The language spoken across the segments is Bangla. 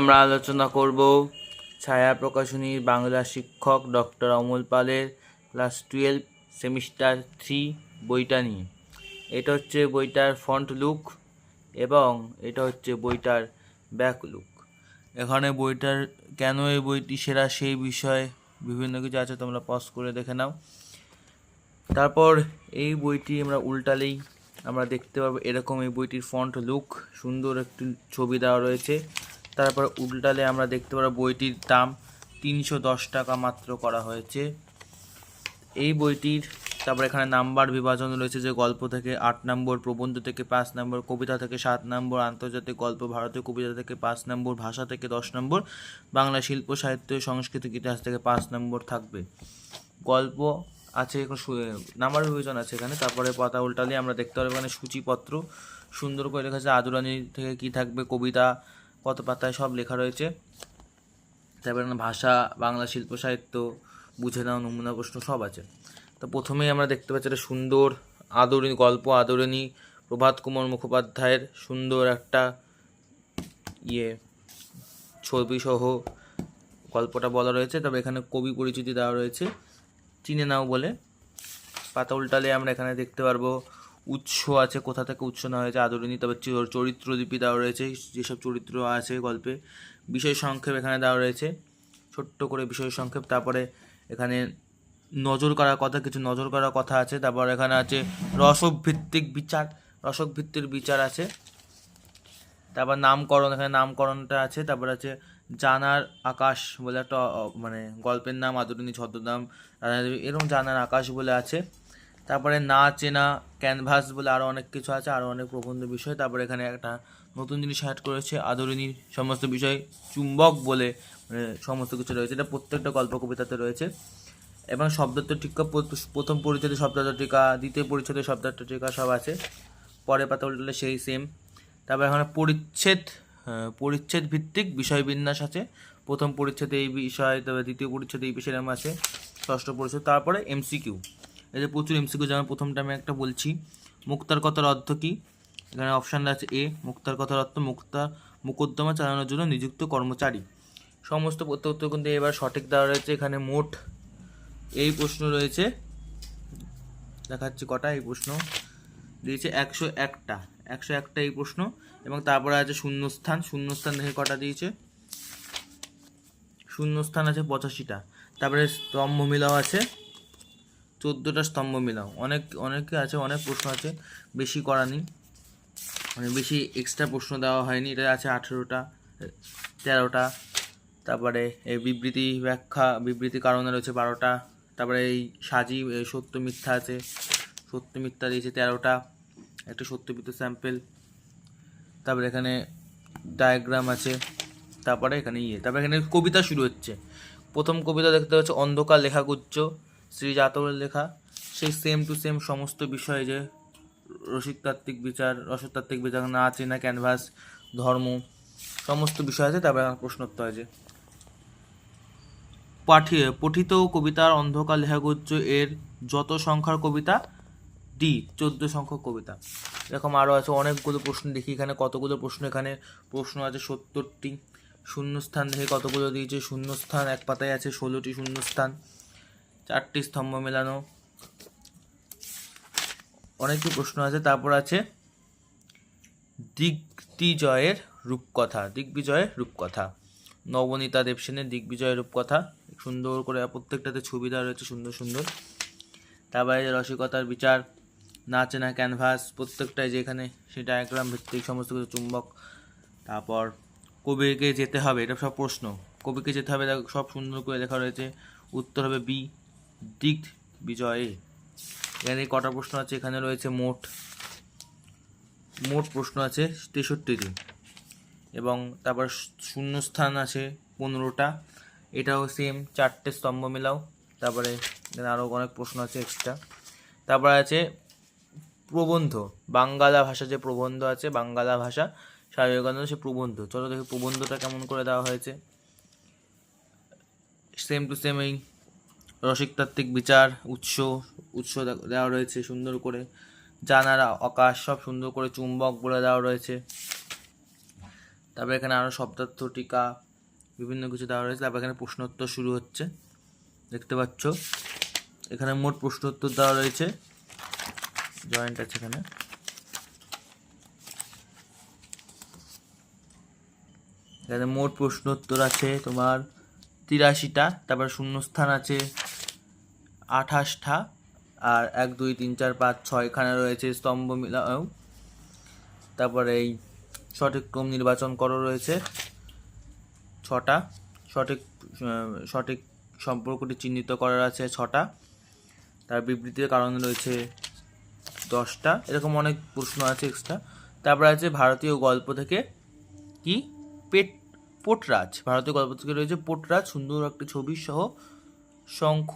আমরা আলোচনা করব ছায়া প্রকাশনীর বাংলা শিক্ষক ডক্টর অমল পালের ক্লাস টুয়েলভ সেমিস্টার থ্রি বইটা নিয়ে। এটা হচ্ছে বইটার ফ্রন্ট লুক এবং এটা হচ্ছে বইটার ব্যাক লুক। এখানে বইটার কেন এই বইটি সেরা সেই বিষয়ে বিভিন্ন কিছু আছে, তোমরা পজ করে দেখে নাও। তারপর এই বইটি আমরা উল্টালেই আমরা দেখতে পাবো এরকম এই বইটির ফন্ট লুক, সুন্দর একটি ছবি দেওয়া রয়েছে। তারপর উল্টালে আমরা দেখতে পারব বইটির দাম তিনশো দশ টাকা মাত্র করা হয়েছে। এই বইটির তারপর এখানে নাম্বার বিভাজন রয়েছে যে গল্প থেকে আট নম্বর, প্রবন্ধ থেকে পাঁচ নম্বর, কবিতা থেকে সাত নম্বর, আন্তর্জাতিক গল্প, ভারতীয় কবিতা থেকে পাঁচ নম্বর, ভাষা থেকে দশ নম্বর, বাংলা শিল্প, সাহিত্য, সাংস্কৃতিক ইতিহাস থেকে পাঁচ নম্বর থাকবে। গল্প আছে এখন নাম্বার বিভাজন আছে এখানে, তারপরে পাতা উল্টালে আমরা দেখতে পারব এখানে সূচিপত্র। সুন্দর করে লেখা আছে আদুরানি থেকে কি থাকবে কবিতা কত পাতায় সব লেখা রয়েছে। তারপরে ভাষা, বাংলা, শিল্প, সাহিত্য, বুঝে নাও, নমুনা, প্রশ্ন সব আছে। তো প্রথমেই আমরা দেখতে পাচ্ছি একটা সুন্দর আদরণী গল্প, আদরণী প্রভাত কুমার মুখোপাধ্যায়ের সুন্দর একটা ইয়ে ছবি সহ গল্পটা বলা রয়েছে। তবে এখানে কবি পরিচিতি দেওয়া রয়েছে। চিনে নাও বলে। পাতা উল্টালে আমরা এখানে দেখতে পারব উৎস আছে, কোথা থেকে উৎস নেওয়া হয়েছে, আদরণী তবে চর- চরিত্রলিপি দেওয়া রয়েছে, যেসব চরিত্র আছে গল্পে, বিষয় সংক্ষেপ এখানে দেওয়া রয়েছে, ছোট্ট করে বিষয় সংক্ষেপ, তারপরে এখানে নজর করার কথা, কিছু নজর করার কথা আছে, তারপর এখানে আছে রসভিত্তিক বিচার, রসভিত্তির বিচার আছে, তারপর নামকরণ, এখানে নামকরণটা আছে, তারপর আছে জানার আকাশ বলে একটা মানে গল্পের নাম, আদরণী ছদ্মনাম এরকম জানার আকাশ বলে আছে। তারপরে না চেনা ক্যানভাস বলে আরও অনেক কিছু আছে আরও অনেক প্রবন্ধ বিষয়। তারপরে এখানে একটা নতুন জিনিস অ্যাড করেছে আদরণীর সমস্ত বিষয় চুম্বক বলে মানে সমস্ত কিছু রয়েছে। এটা প্রত্যেকটা গল্প কবিতাতে রয়েছে। এবং শব্দার্থ টিকা, প্রথম পরিচ্ছেদে শব্দার্থ টিকা, দ্বিতীয় পরিচ্ছেদে শব্দার্থ টিকা সব আছে। পরে পাতা উল্টালে সেই সেম তারপর এখানে পরিচ্ছেদ পরিচ্ছেদ ভিত্তিক বিষয় বিন্যাস আছে। প্রথম পরিচ্ছেদে এই বিষয় তবে দ্বিতীয় পরিচ্ছেদে এই বিষয় নাম আছে, ষষ্ঠ পরিচ্ছেদ, তারপরে এমসিকিউ যে প্রচুর এমসিকিউ যেমন প্রথমটা আমি একটা বলছি। মুক্তার কথার অর্থ কী? এখানে অপশান আছে এ মুক্তার কথার অর্থ মুক্তা, মোকদ্দমা চালানোর জন্য নিযুক্ত কর্মচারী। সমস্ত প্রত্যেক উত্তর কিন্তু এবার সঠিক দেওয়া রয়েছে, এখানে মোট এই প্রশ্ন রয়েছে। দেখাচ্ছি কটা এই প্রশ্ন। দিয়েছে একশো একটা একশো একটা এই প্রশ্ন, এবং তারপরে আছে শূন্যস্থান শূন্যস্থান দেখে কটা দিয়েছে? শূন্যস্থান আছে পঁচাশিটা, তারপরে স্তম্ভ মিলাও আছে। চোদ্দোটা স্তম্ভ মিলাও। অনেক, অনেকে আছে, অনেক প্রশ্ন আছে, বেশি করা নেই। মানে বেশি এক্সট্রা প্রশ্ন দেওয়া হয়নি। এটা আছে আঠেরোটা, তেরোটা, তারপরে এই বিবৃতি ব্যাখ্যা, বিবৃতি কারণে রয়েছে বারোটা, তারপরে এই সাজি সত্য মিথ্যা আছে, সত্য মিথ্যা দিয়েছে তেরোটা, একটা সত্য স্যাম্পেল তারপরে এখানে ডায়াগ্রাম আছে, তারপরে এখানে ইয়ে তারপরে এখানে কবিতা শুরু হচ্ছে। প্রথম কবিতা দেখতে পাচ্ছি, অন্ধকার লেখাগুচ্ছ শ্রী জাতরের লেখা, সেই সেম টু সেম সমস্ত বিষয়ে যে রসিকতাত্ত্বিক বিচার রসতাত্ত্বিক বিচার, না চেনা ক্যানভাস ধর্ম, সমস্ত বিষয় আছে তারপরে আমার প্রশ্নোত্তর আছে পাঠিয়ে, পঠিত কবিতার অন্ধকার লেখাগুচ্ছ এর যত সংখ্যার কবিতা ডি চোদ্দ সংখ্যক কবিতা। এরকম আরও আছে, অনেকগুলো প্রশ্ন দেখি, এখানে কতগুলো প্রশ্ন, এখানে প্রশ্ন আছে সত্তরটি। শূন্যস্থান দেখে কতগুলো দিয়েছে, শূন্যস্থান, এক পাতায় আছে ষোলোটি শূন্যস্থান। চারটি স্তম্ভ মেলানো। অনেকই প্রশ্ন আছে, তারপর আছে, দিগ্বিজয়ের রূপকথা দিগ্বিজয়ের রূপকথা। নবনীতা দেবসেনের দিগ্বিজয়ের রূপকথা। সুন্দর করে প্রত্যেকটাতে ছবি দেওয়া রয়েছে, সুন্দর সুন্দর। তারপরে রসিকতার বিচার, নাচে না ক্যানভাস, প্রত্যেকটাই যেখানে সে ডায়াগ্রাম ভিত্তিক সমস্ত কিছু চুম্বক। তারপর কবিকে যেতে হবে, এটা সব প্রশ্ন। কবিকে যেতে হবে সব সুন্দর করে লেখা রয়েছে। উত্তর হবে বি দিক বিজয়ে। এখানে কটা প্রশ্ন আছে, এখানে রয়েছে মোট মোট প্রশ্ন আছে তেষট্টিটি। এবং তারপর শূন্যস্থান আছে পনেরোটা। এটাও সেম চারটে স্তম্ভ মেলাও। তারপরে এখানে আরও অনেক প্রশ্ন আছে এক্সট্রা তারপরে আছে প্রবন্ধ। বাঙ্গালা ভাষা যে প্রবন্ধ আছে, বাঙ্গালা ভাষা স্বামী সে প্রবন্ধ। চলো দেখি প্রবন্ধটা কেমন করে দেওয়া হয়েছে। সেম টু সেম এই রসিকতাত্ত্বিক বিচার, উৎস উৎস দেওয়া রয়েছে সুন্দর করে। জানার আকাশ সব সুন্দর করে চুম্বক বলে দেওয়া রয়েছে। তারপরে এখানে আরও শব্দার্থ টিকা, বিভিন্ন কিছু দেওয়া রয়েছে। তারপর এখানে প্রশ্নোত্তর শুরু হচ্ছে। দেখতে পাচ্ছ? এখানে মোট প্রশ্নোত্তর দেওয়া রয়েছে। জয়েন্ট আছে এখানে। এখানে মোট প্রশ্নোত্তর আছে তোমার তিরাশিটা। তারপর শূন্যস্থান আছে। আঠাশটা আর এক, দুই, তিন, চার, পাঁচ ছয়খানে রয়েছে স্তম্ভ মিলাও। তারপরে এই সঠিক ক্রম নির্বাচন করো রয়েছে। ছটা, সঠিক সঠিক সম্পর্কটি চিহ্নিত করার আছে ছটা। তার বিবৃতির কারণ রয়েছে দশটা। এরকম অনেক প্রশ্ন আছে এক্সট্রা তারপরে আছে ভারতীয় গল্প থেকে কি? পেট, পোটরাজ। ভারতীয় গল্প থেকে রয়েছে পোটরাজ, সুন্দর একটি ছবি সহ শঙ্খ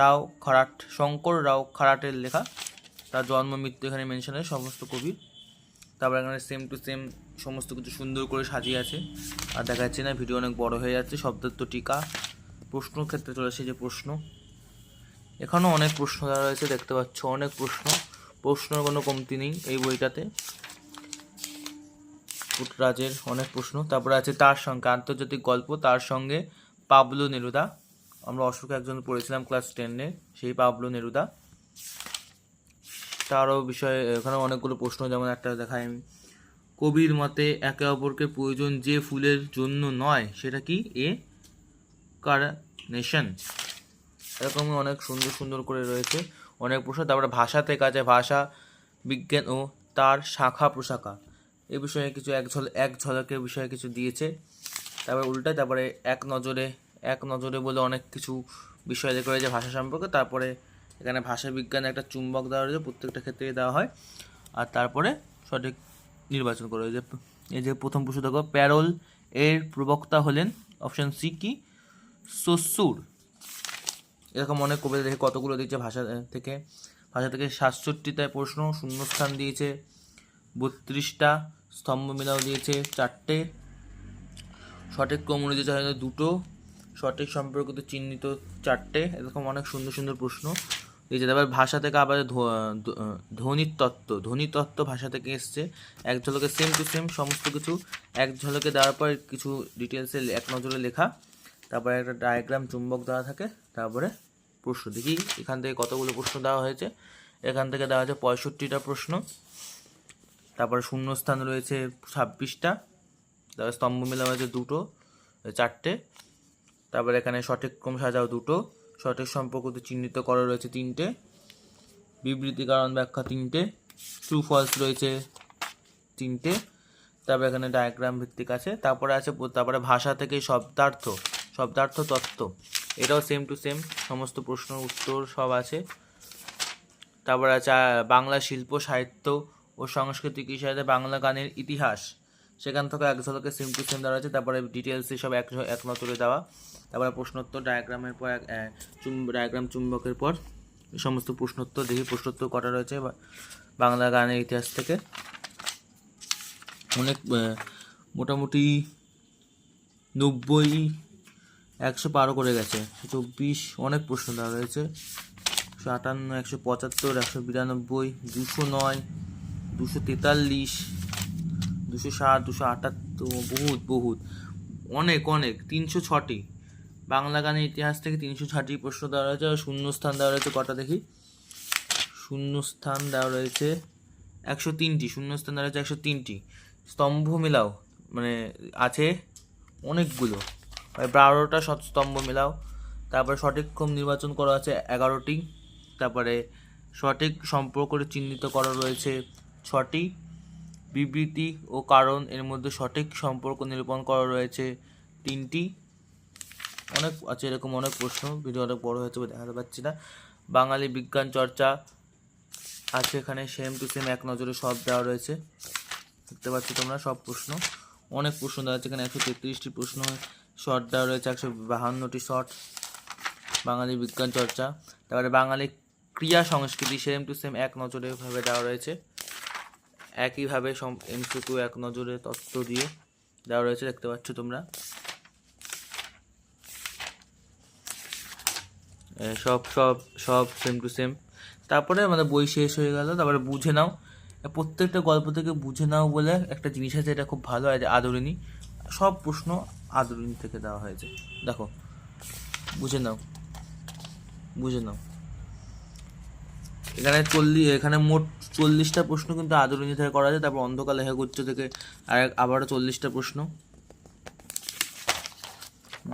রাও খারাট, শঙ্কর রাও খারাটের লেখা। তার জন্ম, মৃত্যু এখানে মেনশন আছে সমস্ত কবির তারপর এখানে সেম টু সেম সমস্ত কিছু সুন্দর করে সাজিয়ে আছে। আর দেখা যাচ্ছে না ভিডিও অনেক বড় হয়ে যাচ্ছে, শব্দের তো টিকা। প্রশ্ন ক্ষেত্রে চলে আসে যে প্রশ্ন। এখানেও অনেক প্রশ্ন দেওয়া রয়েছে দেখতে পাচ্ছ, অনেক প্রশ্ন। প্রশ্নের কোনো কমতি নেই এই বইটাতে। পুটরাজের অনেক প্রশ্ন। তারপরে আছে তার সঙ্গে, আন্তর্জাতিক গল্প, তার সঙ্গে পাবলো নেরুদা। আমরা অশোক একজন পড়েছিলাম ক্লাস টেনে সেই পাবলো নেরুদা। তারও বিষয়ে এখানে অনেকগুলো প্রশ্ন, যেমন একটা দেখায় আমি কবির মতে একে অপরকে প্রয়োজন যে ফুলের জন্য নয়, সেটা কি? এ, কারনেশন। এরকম অনেক সুন্দর সুন্দর করে রয়েছে, অনেক প্রশ্ন। তারপরে ভাষা থেকে আছে, ভাষা, বিজ্ঞান ও তার শাখা প্রশাখা। এ বিষয়ে কিছু এক ঝল, এক ঝলকের বিষয়ে কিছু দিয়েছে। তারপরে উল্টায়, তারপরে এক নজরে এক নজরে বলে অনেক কিছু বিষয় লেখা রয়েছে ভাষা সম্পর্কে। তারপরে এখানে ভাষা বিজ্ঞানে একটা চুম্বক দেওয়া রয়েছে, প্রত্যেকটা ক্ষেত্রে দেওয়া হয়। আর তারপরে সঠিক নির্বাচন করে যে এই যে প্রথম প্রশ্ন দেখো, প্যারোল এর প্রবক্তা হলেন অপশন সি কি? শ্বশুর এরকম অনেক কবিতা দেখে কতগুলো দিয়েছে ভাষা থেকে। ভাষা থেকে সাতষট্টিটায় প্রশ্ন, শূন্যস্থান দিয়েছে, বত্রিশটা স্তম্ভ মিলাও দিয়েছে, চারটে। সঠিক ক্রম অনুযায়ী দুটো সঠিক সম্পর্কিত চিহ্নিত চারটে। এরকম অনেক সুন্দর সুন্দর প্রশ্ন। দিয়েছে তারপর ভাষা থেকে আবার ধ্ব- ধ্ব- ধ্বনির তত্ত্ব ধ্বনি তত্ত্ব ভাষা থেকে এসছে। এক ঝলকে সেম টু সেম সমস্ত কিছু। এক ঝলকে দেওয়ার পর কিছু ডিটেলসে এক নজরে লেখা। তারপরে একটা ডায়াগ্রাম চুম্বক দেওয়া থাকে। তারপরে প্রশ্ন দেখি, এখান থেকে কতগুলো প্রশ্ন দেওয়া হয়েছে? এখান থেকে দেওয়া হয়েছে পঁয়ষট্টিটা প্রশ্ন। তারপরে শূন্যস্থান রয়েছে ছাব্বিশটা। তারপরে স্তম্ভ মেলা হয়েছে দুটো, চারটে। তারপরে এখানে সঠিক ক্রম সাজাও দুটো। সঠিক সম্পর্কিত চিহ্নিত করা রয়েছে তিনটে। বিবৃতি কারণ ব্যাখ্যা তিনটে। ট্রু ফলস রয়েছে তিনটে। তারপরে এখানে ডায়াগ্রাম ভিত্তিক আছে। তারপরে আছে তারপরে ভাষা থেকে শব্দার্থ শব্দার্থ তত্ত্ব। এটাও সেম টু সেম সমস্ত প্রশ্নের উত্তর সব আছে। তারপরে আছে বাংলা শিল্প, সাহিত্য ও সাংস্কৃতিক বিষয়ে বাংলা গানের ইতিহাস। সেখান থেকে এক ঝলকে সেম টু সেম দেওয়া আছে তারপরে ডিটেলসে সব এক এক নজরে দেওয়া তারপরে প্রশ্নোত্তর ডায়াগ্রামের পর, এক চুম ডায়াগ্রাম চুম্বকের পর সমস্ত প্রশ্নোত্তর দেখি, প্রশ্নোত্তর কটা রয়েছে বাংলা গানের ইতিহাস থেকে। অনেক মোটামুটি নব্বই, একশো পারও করে গেছে, চব্বিশ, অনেক প্রশ্ন দেওয়া রয়েছে। একশো আটান্ন, একশো পঁচাত্তর, একশো বিরানব্বই, দুশো নয়, দুশো তেতাল্লিশ দুশো ষাট দুশো আটাত্তর, বহুত বহুত। অনেক অনেক। তিনশো ছটি। বাংলা গানের ইতিহাস থেকে তিনশো ছটি প্রশ্ন দেওয়া রয়েছে আর শূন্যস্থান দেওয়া রয়েছে কটা দেখি? শূন্যস্থান দেওয়া রয়েছে একশো তিনটি। শূন্যস্থান দেওয়া রয়েছে একশো তিনটি। স্তম্ভ মিলাও। মানে আছে অনেকগুলো। প্রায় বারোটা স্তম্ভ মিলাও। তারপরে সঠিক ক্রম নির্বাচন করা আছে এগারোটি। তারপরে সঠিক সম্পর্কটি চিহ্নিত করা রয়েছে ছটি। বিবৃতি ও কারণ এর মধ্যে সঠিক সম্পর্ক নিরূপণ করা রয়েছে তিনটি। অনেক আছে এরকম অনেক প্রশ্ন, ভিডিও অনেক বড় হয়েছে দেখাতে পাচ্ছি না। বাঙালি বিজ্ঞান চর্চা আছে এখানে সেম টু সেম এক নজরে সব দেওয়া রয়েছে। দেখতে পাচ্ছ তোমরা সব প্রশ্ন। অনেক প্রশ্ন দেওয়া আছে এখানে, একশো তেত্রিশটি প্রশ্ন শর্ট দেওয়া রয়েছে, একশো বাহান্নটি শর্ট। বাঙালি বিজ্ঞান চর্চা। তারপরে বাঙালি ক্রিয়া সংস্কৃতি সেম টু সেম এক নজরে ভাবে দেওয়া রয়েছে। একইভাবে এমসিকিউ এক নজরে তত্ত্ব দিয়ে দেওয়া রয়েছে, দেখতে পাচ্ছ তোমরা। সব সব সব সেম টু সেম তারপরে আমাদের বই শেষ হয়ে গেল, তারপরে বুঝে নাও। প্রত্যেকটা গল্প থেকে বুঝে নাও বলে একটা জিনিস আছে, এটা খুব ভালো আছে আদরিনী সব প্রশ্ন আদরিনী থেকে দেওয়া হয়েছে। দেখো, বুঝে নাও। বুঝে নাও। এখানে চল্লিশ এখানে মোট চল্লিশটা প্রশ্ন কিন্তু আদরিনী থেকে করা যায়, তারপর অন্ধকার লেখাগুচ্ছ থেকে আর আবারও চল্লিশটা প্রশ্ন।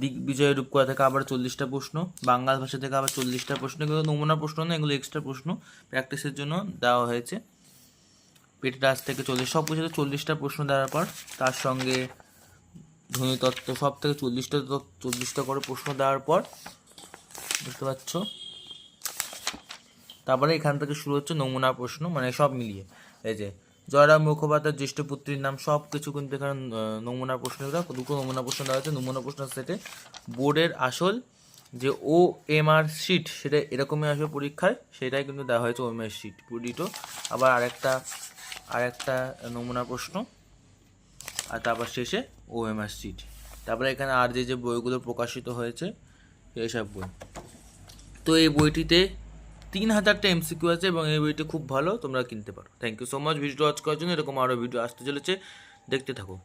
দিক বিজয় রূপকথা থেকে আবার চল্লিশটা প্রশ্ন, বাংলা ভাষা থেকে আবার চল্লিশটা প্রশ্ন, এগুলো নমুনা প্রশ্ন না, এগুলো এক্সট্রা প্রশ্ন। প্র্যাকটিসের জন্য দেওয়া হয়েছে। পেটের আজ থেকে চল্লিশ, সব কিছু চল্লিশটা প্রশ্ন দেওয়ার পর তার সঙ্গে ধ্বনিতত্ত্ব সব থেকে চল্লিশটা চল্লিশটা করে প্রশ্ন দেওয়ার পর, বুঝতে পারছ? তারপরে এখান থেকে শুরু হচ্ছে নমুনা প্রশ্ন মানে সব মিলিয়ে। এই যে, জয়রাম মুখোপাধ্যায়ের জ্যেষ্ঠ পুত্রীর নাম সব কিছু কিন্তু এখানে নমুনা প্রশ্নগুলো দুটো নমুনা প্রশ্ন দেওয়া হচ্ছে নমুনা প্রশ্ন সেটে বোর্ডের আসল যে ও এম আর শিট সেটা এরকমই আসবে পরীক্ষায়, সেটাই কিন্তু দেওয়া হয়েছে ও এম আর শিট পুরিটো আবার আরেকটা আরেকটা নমুনা প্রশ্ন, আর তারপর শেষে ও এম আর শিট তারপরে এখানে আর যে যে বইগুলো প্রকাশিত হয়েছে এইসব বই। তো এই বইটিতে তিন হাজারটা এমসিকিউ আছে এবং এই বইটি খুব ভালো, তোমরা কিনতে পারো। Thank you so much video watch করার জন্য এরকম আরও ভিডিও আসতে চলেছে। দেখতে থাকো।